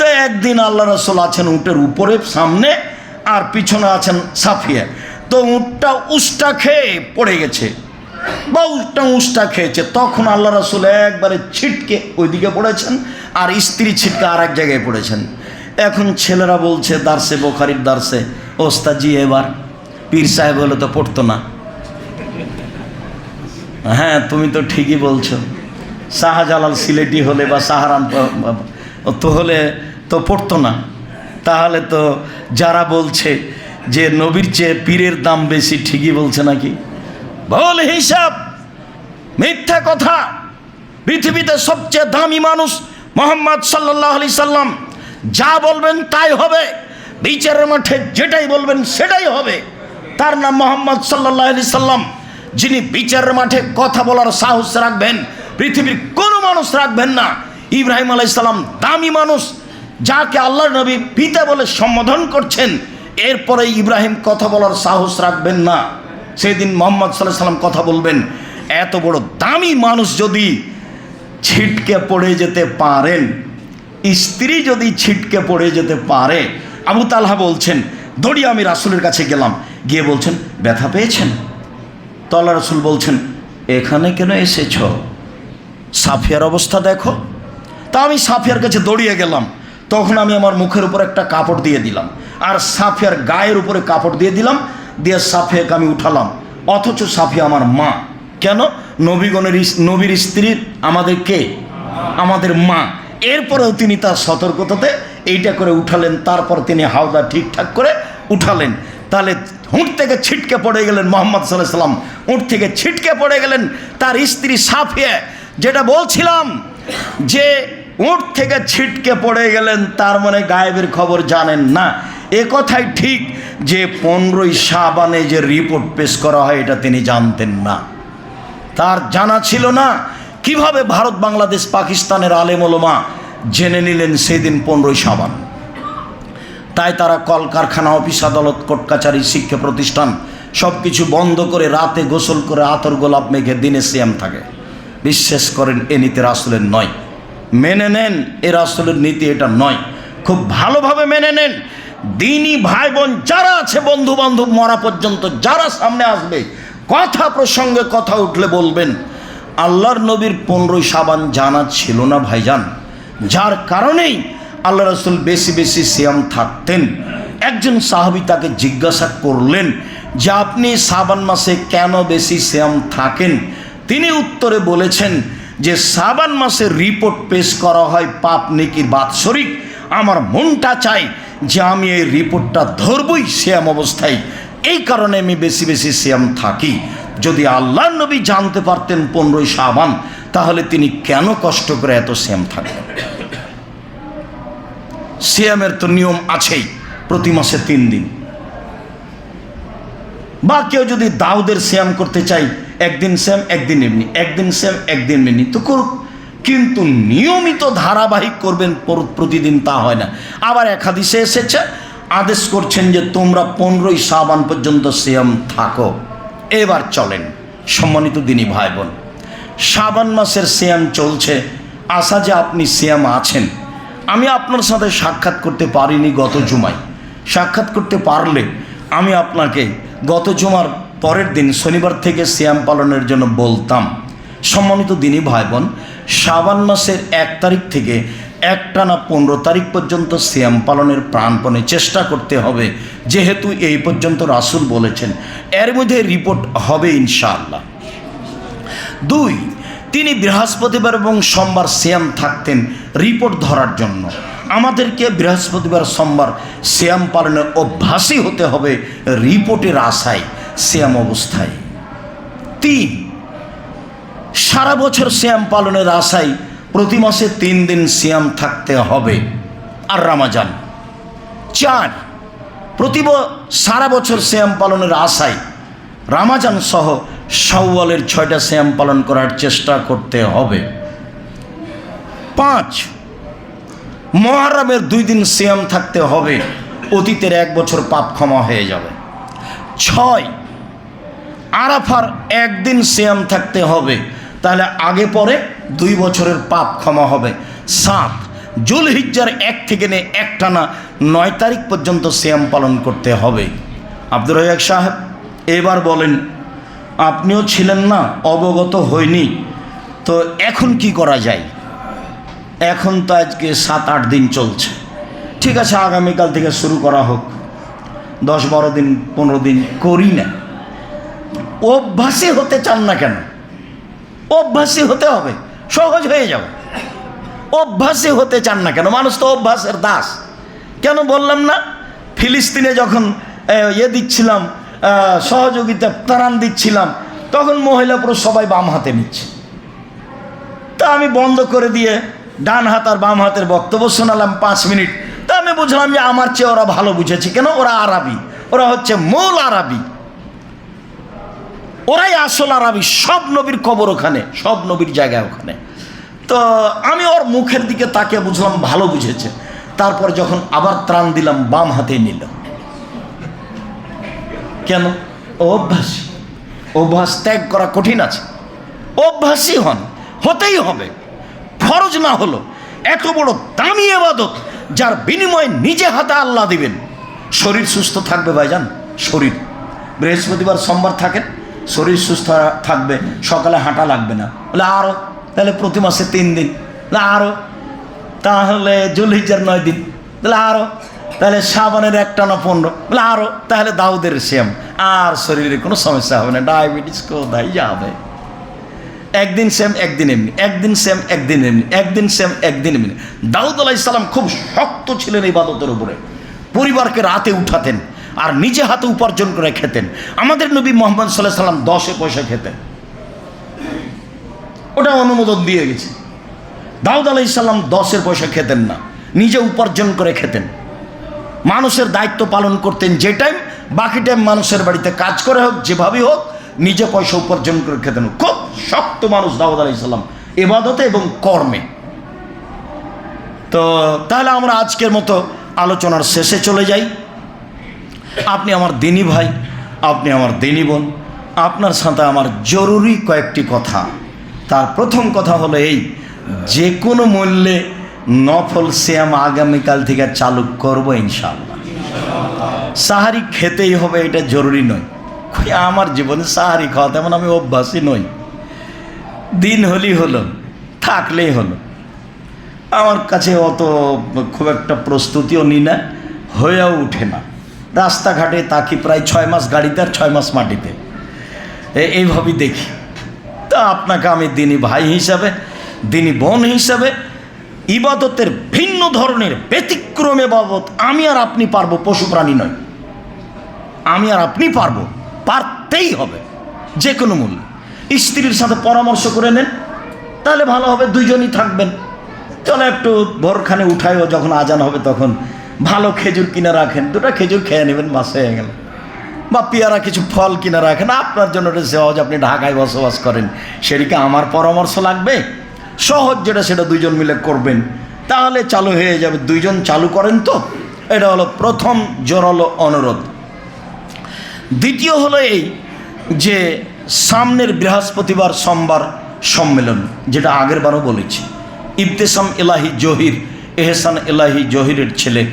তো একদিন আল্লাহ রসুল আছেন উটের উপরে, সামনে, আর পিছনে আছেন সাফিয়া। তো উটটা উষ্টা খেয়ে পড়ে গেছে। বা উটটা উষ্টা খেয়েছে, তখন আল্লাহ রসুল একবারে ছিটকে ওইদিকে পড়েছেন, আর স্ত্রী ছিটকে আর এক জায়গায় পড়েছেন। এখন ছেলেরা বলছে, দার্সে বোখারির দার্সে ওস্তাজি এবার, পীর সাহেব হলে তো পড়তো না। হ্যাঁ তুমি তো ঠিকই বলছো। শাহজালাল সিলেটি হলে বা সাহারান তো হলে তো পড়তো না। তাহলে তো যারা বলছে যে নবীর চেয়ে পীরের দাম বেশি, ঠিকই বলছে নাকি? বল হিসাব, মিথ্যা কথা। পৃথিবীতে সবচেয়ে দামি মানুষ মোহাম্মদ সাল্লাহ আলি সাল্লাম। যা বলবেন তাই হবে। বিচারের মাঠে যেটাই বলবেন সেটাই হবে। তার নাম মোহাম্মদ সাল্লাহ আলি সাল্লাম, যিনি বিচারের মাঠে কথা বলার সাহস রাখবেন, পৃথিবীর কোনো মানুষ রাখবেন না। ইব্রাহিম আলাইসাল্লাম দামি মানুষ, যাকে আল্লাহ নবী পিতা বলে সম্বোধন করছেন। এরপরে ইব্রাহিম কথা বলার সাহস রাখবেন না। সেদিন মোহাম্মদ সাল্লাহ সাল্লাম কথা বলবেন, এত বড় দামি মানুষ যদি ছিটকে পড়ে যেতে পারেন, স্ত্রী যদি ছিটকে পড়ে যেতে পারে। আবু তালহা বলছেন দড়িয়ে আমি রাসুলের কাছে গেলাম। গিয়ে বলছেন, ব্যথা পেয়েছেন? তো আল্লাহ রসুল বলছেন, এখানে কেন এসেছ? সাফিয়ার অবস্থা দেখো। তা আমি সাফিয়ার কাছে দৌড়িয়ে গেলাম। তখন আমি আমার মুখের উপর একটা কাপড় দিয়ে দিলাম। আর সাফিয়ার গায়ের উপরে কাপড় দিয়ে দিলাম। দিয়ে সাফিয়াকে আমি উঠালাম। অথচ সাফিয়া আমার মা। কেন? নবীগণের নবীর স্ত্রীর আমাদের কে? আমাদের মা। এরপরেও তিনি তার সতর্কতাতে এইটা করে উঠালেন। তারপর তিনি হাওদা ঠিকঠাক করে উঠালেন। তাহলে উঁট থেকে ছিটকে পড়ে গেলেন মোহাম্মদ সাল্লাহ সাল্লাম উঁট থেকে ছিটকে পড়ে গেলেন তার স্ত্রী সাফিয়া। যেটা বলছিলাম যে উঁট থেকে ছিটকে পড়ে গেলেন, তার মানে গায়েবের খবর জানেন না। এ কথাই ঠিক যে পনেরোই সাবানে যে রিপোর্ট পেশ করা হয়, এটা তিনি জানতেন না। তার জানা ছিল না কীভাবে ভারত, বাংলাদেশ, পাকিস্তানের আলেম ওলমা জেনে নিলেন সেদিন পনেরোই সাবান তাই তারা কলকারখানা, অফিস আদালত, কোর্ট শিক্ষা প্রতিষ্ঠান সব কিছু বন্ধ করে রাতে গোসল করে আতর গোলাপ মেঘে দিনে সিয়াম থাকে। বিশ্বাস করেন, এ নীতি রাসুলের নয়। মেনে নেন, এ রাসুলের নীতি এটা নয়। খুব ভালোভাবে মেনে নেন। দিনই ভাই বোন যারা আছে বন্ধু বান্ধব মরা পর্যন্ত যারা সামনে আসবে, কথা প্রসঙ্গে কথা উঠলে বলবেন, আল্লাহর নবীর পনেরোই সাবান জানা ছিল না ভাইজান। যার কারণেই আল্লাহ রসুল বেশি বেশি সিয়াম থাকতেন। একজন সাহাবি তাকে জিজ্ঞাসা করলেন যে, আপনি সাবান মাসে কেন বেশি সিয়াম থাকেন? তিনি উত্তরে বলেছেন যে সাবান মাসের রিপোর্ট পেশ করা হয় পাপ নেকির বাৎসরিক, আমার মনটা চাই যে আমি এই রিপোর্টটা ধরবই শ্যাম অবস্থায়। এই কারণে আমি বেশি বেশি শ্যাম থাকি। যদি আল্লাহ নবী জানতে পারতেন পনেরোই সাবান তাহলে তিনি কেন কষ্ট করে এত শ্যাম থাকতেন? শ্যামের তো নিয়ম আছেই, প্রতি মাসে তিন দিন। বা কেউ যদি দাউদের শ্যাম করতে চাই একদিন শ্যাম একদিন এমনি। একদিন শ্যাম একদিন এমনি। তো করুক কিন্তু নিয়মিত ধারাবাহিক করবেন, পর- প্রতিদিন তা হয় না। আবার এক হাদিসে এসেছে, আদেশ করছেন যে তোমরা পনেরোই সাবান পর্যন্ত শ্যাম থাকো। এবার চলেন, সম্মানিত দিনী ভাই বোন সাবান মাসের শ্যাম চলছে। আশা যে আপনি শ্যাম আছেন। আমি আপনার সাথে সাক্ষাৎ করতে পারিনি গত জুমায়। সাক্ষাৎ করতে পারলে আমি আপনাকে গত জুমার পরের দিন শনিবার থেকে শ্যাম পালনের জন্য বলতাম, সম্মানিত দিনই ভাই বোন শ্রাবণ মাসের এক তারিখ থেকে একটানা পনেরো তারিখ পর্যন্ত শ্যাম পালনের প্রাণপণে চেষ্টা করতে হবে, যেহেতু এই পর্যন্ত রাসুল বলেছেন। এর মধ্যে রিপোর্ট হবে ইনশাআল্লাহ। দুই, তিনি বৃহস্পতিবার এবং সোমবার শ্যাম থাকতেন রিপোর্ট ধরার জন্য। আমাদেরকে বৃহস্পতিবার, সোমবার শ্যাম পালনে অভ্যাসী হতে হবে রিপোর্টের আশায়। শ্যাম অবস্থায়। তিন, সারা বছর শ্যাম পালনের আশায় প্রতি মাসে তিন দিন শ্যাম থাকতে হবে আর রামাজান। চার, প্রতি সারা বছর শ্যাম পালনের আশায় রামাজান সহ শাওয়ালের ছয়টা শ্যাম পালন করার চেষ্টা করতে হবে। পাঁচ, মহারামের দুই দিন শ্যাম থাকতে হবে, অতীতের এক বছর পাপ ক্ষমা হয়ে যাবে। ছয়। আরাফার একদিন শ্যাম থাকতে হবে। তাহলে আগে পরে দুই বছরের পাপ ক্ষমা হবে। সাত জুল হিজ্জার এক থেকে নিয়ে একটানা নয় তারিখ পর্যন্ত সিয়াম পালন করতে হবে। আব্দুর রাজাক সাহেব, এবার বলেন, আপনিও ছিলেন না, অবগত হয়নি তো এখন কি করা যায়? এখন তো আজকে সাত আট দিন চলছে। ঠিক আছে, আগামীকাল থেকে শুরু করা হোক। দশ, বারো দিন, পনেরো দিন করি না। অভ্যাসী হতে চান না কেন? অভ্যাসী হতে হবে, সহজ হয়ে যাবে। অভ্যাসী হতে চান না কেন? মানুষ তো অভ্যাসের দাস। কেন বললাম না? ফিলিস্তিনে যখন ইয়ে দিচ্ছিলাম সহযোগিতা তারান দিচ্ছিলাম, তখন মহিলা পুরো সবাই বাম হাতে নিচ্ছে। তা আমি বন্ধ করে দিয়ে ডান হাত আর বাম হাতের বক্তব্য শোনালাম পাঁচ মিনিট। বুঝলাম যে আমার চেয়ে ওরা ভালো বুঝেছে। কেন? ওরা আরবি। ওরা হচ্ছে মূল আরবি। ওরাই আসল আরবি। সব নবীর কবর ওখানে, সব নবীর জায়গায় ওখানে। তো আমি ওর মুখের দিকে তাকে বুঝলাম ভালো বুঝেছে। তারপর যখন আবার ত্রাণ দিলাম, বাম হাতে নিল। কেন? অভ্যাসী। অভ্যাস ত্যাগ করা কঠিন আছে। অভ্যাসী হন, হতেই হবে। ফরজ না হলো। এত বড় দামি এবাদত। যার বিনিময়ে নিজে হাতে আল্লাহ দিবেন। শরীর সুস্থ থাকবে ভাইজান, শরীর। বৃহস্পতিবার সোমবার থাকেন শরীর সুস্থ থাকবে, সকালে হাঁটা লাগবে না। বলে আরও তাহলে প্রতি মাসে তিন দিন। বলে আরও তাহলে জুলহিজার নয় দিন। তাহলে আরও তাহলে সাবানের একটা না পনেরো। বলে আরও তাহলে দাউদের শ্যাম। আর শরীরে কোনো সমস্যা হবে না। ডায়াবেটিস কোথায় যাবে একদিন সেম, একদিন এমনি। একদিন সেম, একদিন এমনি। একদিন সেম, একদিন এমনি। দাউদ আলাহ ইসলাম খুব শক্ত ছিলেন এই বাদতের উপরে। পরিবারকে রাতে উঠাতেন আর নিজে হাতে উপার্জন করে খেতেন। আমাদের নবী মোহাম্মদ সাল্লাহ সাল্লাম দশে পয়সা খেতেন। ওটা অনুমোদন দিয়ে গেছে। দাউদ আলাহ ইসলাম দশের পয়সা খেতেন না। নিজে উপার্জন করে খেতেন। মানুষের দায়িত্ব পালন করতেন যে টাইম বাকি টাইম মানুষের বাড়িতে কাজ করে হোক, যেভাবেই হোক নিজে পয়সা উপার্জন করে খেতেন খুব শক্ত মানুষ দাউদ আলাহ ইসলাম এবাদতে এবং কর্মে। তো তাহলে আমরা আজকের মতো আলোচনার শেষে চলে যাই। আপনি আমার দিনী ভাই, আপনি আমার দিনী বোন, আপনার সাথে আমার জরুরি কয়েকটি কথা। তার প্রথম কথা হলো এই, যে কোনো মূল্যে নফল শ্যাম আগামীকাল থেকে চালু করব ইনশাল্লাহ সাহারি খেতেই হবে, এটা জরুরি নয়। কই আমার জীবনে সাহারি খাওয়া তেমন আমি অভ্যাসই নই। দিন হলেই হলো, থাকলেই হলো। আমার কাছে অত খুব একটা প্রস্তুতিও নিই না, হয়েও উঠে না। রাস্তাঘাটে তাকি প্রায় ছয় মাস গাড়িতে আর ছয় মাস মাটিতে। এ- এইভাবেই দেখি। তা আপনাকে আমি দিনী ভাই হিসাবে, দিনী বোন হিসাবে ইবাদতের ভিন্ন ধরনের ব্যতিক্রমে বাবদ আমি আর আপনি পারব পশু প্রাণী নয় আমি আর আপনি পারব পারতেই হবে যে কোনো মূল্য। স্ত্রীর সাথে পরামর্শ করে নেন, তাহলে ভালো হবে, দুইজনই থাকবেন। চলো একটু ভোরখানে উঠায়ও যখন আজান হবে তখন ভালো খেজুর কিনে রাখেন, দুটো খেজুর খেয়ে নেবেন, বাস হয়ে গেল। বা পেয়ারা কিছু ফল কিনে রাখেন, আপনার জন্য এটা সহজ, আপনি ঢাকায় বসবাস করেন সেদিকে আমার পরামর্শ লাগবে। সহজ যেটা, সেটা দুইজন মিলে করবেন। তাহলে চালু হয়ে যাবে, দুইজন চালু করেন তো? এটা হলো প্রথম জোরালো অনুরোধ। দ্বিতীয় হলো এই যে সামনের বৃহস্পতিবার সোমবার সম্মেলন, যেটা আগের বারও বলেছি। ইবতেসাম এলাহি জহির, এহসান এলাহি জহিরের ছেলে,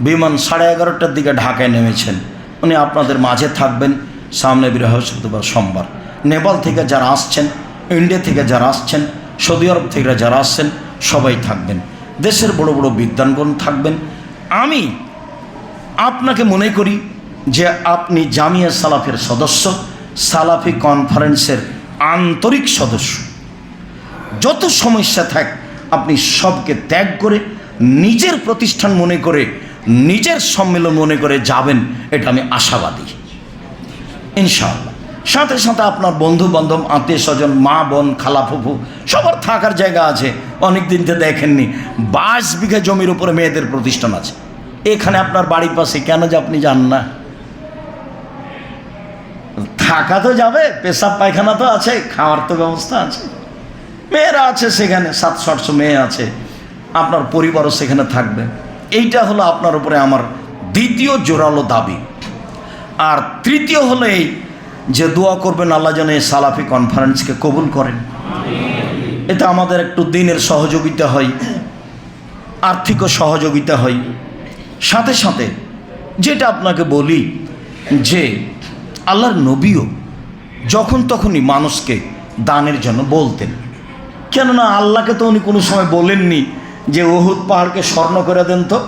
বিমান সাড়ে এগারোটার দিকে ঢাকায় নেমেছেন। উনি আপনাদের মাঝে থাকবেন সামনে বৃহস্পতিবার সোমবার। নেপাল থেকে যারা আসছেন, ইন্ডিয়া থেকে যারা আসছেন, সৌদি আরব থেকে যারা আসছেন, সবাই থাকবেন। দেশের বড় বড় বিদ্যানগণ থাকবেন। আমি আপনাকে মনে করি যে আপনি জামিয়া সালাফের সদস্য, সালাফি কনফারেন্সের আন্তরিক সদস্য। যত সমস্যা থাক, আপনি সবকে ত্যাগ করে, নিজের প্রতিষ্ঠান মনে করে, নিজের সম্মেলন মনে করে যাবেন, এটা আমি আশাবাদী। ইনশাআল্লাহ। সাথে সাথে আপনার বন্ধু বান্ধব আত্মীয় স্বজন মা, বোন, খালা, ফুফু, সবার থাকার জায়গা আছে। অনেক দিন তো দেখেননি। বাইশ বিঘা জমির উপরে মেয়েদের প্রতিষ্ঠান আছে। এখানে আপনার বাড়ির পাশে কেন যে আপনি যান না? থাকা তো যাবে, পেশাব পায়খানা তো আছে, খাওয়ার তো ব্যবস্থা আছে। মেয়েরা আছে সেখানে সাতশো মেয়ে আছে, আপনার পরিবারও সেখানে থাকবে। এইটা হলো আপনার উপরে আমার দ্বিতীয় জোরালো দাবি। আর তৃতীয় হলো এই যে দোয়া করবেন, আল্লাহ যেন এই সালাফি কনফারেন্সকে কবুল করেন। এতে আমাদের একটু দিনের সহযোগিতা হয়, আর্থিক সহযোগিতা হয়। সাথে সাথে যেটা আপনাকে বলি যে আল্লাহর নবীও যখন তখনই মানুষকে দানের জন্য বলতেন। কেননা আল্লাহকে তো উনি কোনো সময় বলেননি যে ওহুদ পাহাড়কে স্বর্ণ করে দেন তো,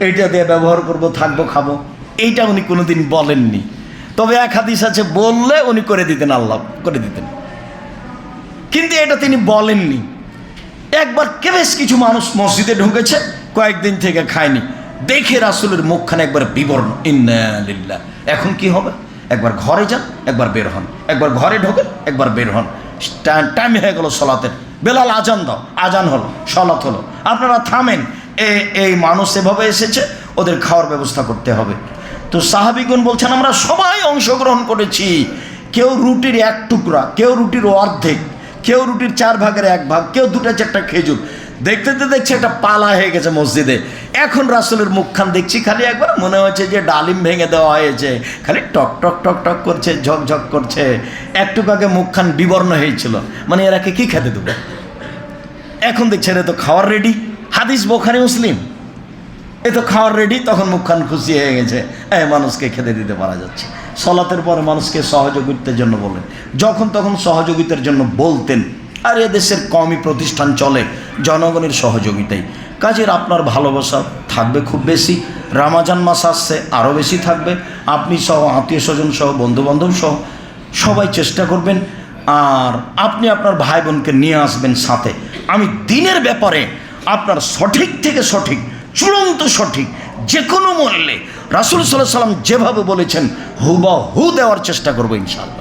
এইটা দিয়ে ব্যবহার করব, থাকব, খাব। এইটা উনি কোনোদিন বলেননি। তবে এক হাদিস আছে, বললে উনি করে দিতেন, আল্লাহ করে দিতেন। কিন্তু এটা তিনি বলেননি। একবার কে বেশ কিছু মানুষ মসজিদে ঢুকেছে, কয়েকদিন থেকে খায়নি। দেখে রাসুলের মুখখানে একবার বিবরণ ইন্নালিল্লাহ এখন কি হবে? একবার ঘরে যান, একবার বের হন। একবার ঘরে ঢোকেন, একবার বের হন। টাইম হয়ে গেল সলাতের। বেলাল আজান দাও, আজান হলো সলাত হলো। আপনারা থামেন, এ, এই মানুষ এভাবে এসেছে, ওদের খাওয়ার ব্যবস্থা করতে হবে। তো সাহাবিগুন বলছেন, আমরা সবাই অংশগ্রহণ করেছি। কেউ রুটির এক টুকরা, কেউ রুটির অর্ধেক, কেউ রুটির চার ভাগের এক ভাগ, কেউ দুটা চারটা খেজুর দেখতে দেখতে দেখছি একটা পালা হয়ে গেছে মসজিদে। এখন রাসুলের মুখখান দেখছি, খালি একবার মনে হচ্ছে যে ডালিম ভেঙে দেওয়া হয়েছে। খালি টক টক টক টক করছে, ঝক ঝক করছে। একটু আগে মুখখান বিবর্ণ হয়েছিল। মানে এরাকে কি খেতে দেবো? এখন দেখছে এরা তো খাওয়ার রেডি হাদিস বোখারি, মুসলিম। এ তো খাওয়ার রেডি তখন মুখখান খুশি হয়ে গেছে। এই মানুষকে খেতে দিতে পারা যাচ্ছে। সলাতের পরে মানুষকে সহযোগিতার জন্য বলেন। যখন তখন সহযোগিতার জন্য বলতেন। আর এ দেশের কমই প্রতিষ্ঠান চলে জনগণের সহযোগিতায়। কাজের আপনার ভালোবাসা থাকবে খুব বেশি, রামাজান মাস আসছে আরও বেশি থাকবে। আপনি সহ, আত্মীয় স্বজন সহ, বন্ধুবান্ধব সহ সবাই চেষ্টা করবেন আর আপনি আপনার ভাই বোনকে নিয়ে আসবেন সাথে। আমি দিনের ব্যাপারে আপনার সঠিক থেকে সঠিক, চূড়ান্ত সঠিক যে কোনো মূল্যে রাসুল সাল্লাহ সাল্লাম যেভাবে বলেছেন হুবা হু দেওয়ার চেষ্টা করব ইনশাল্লাহ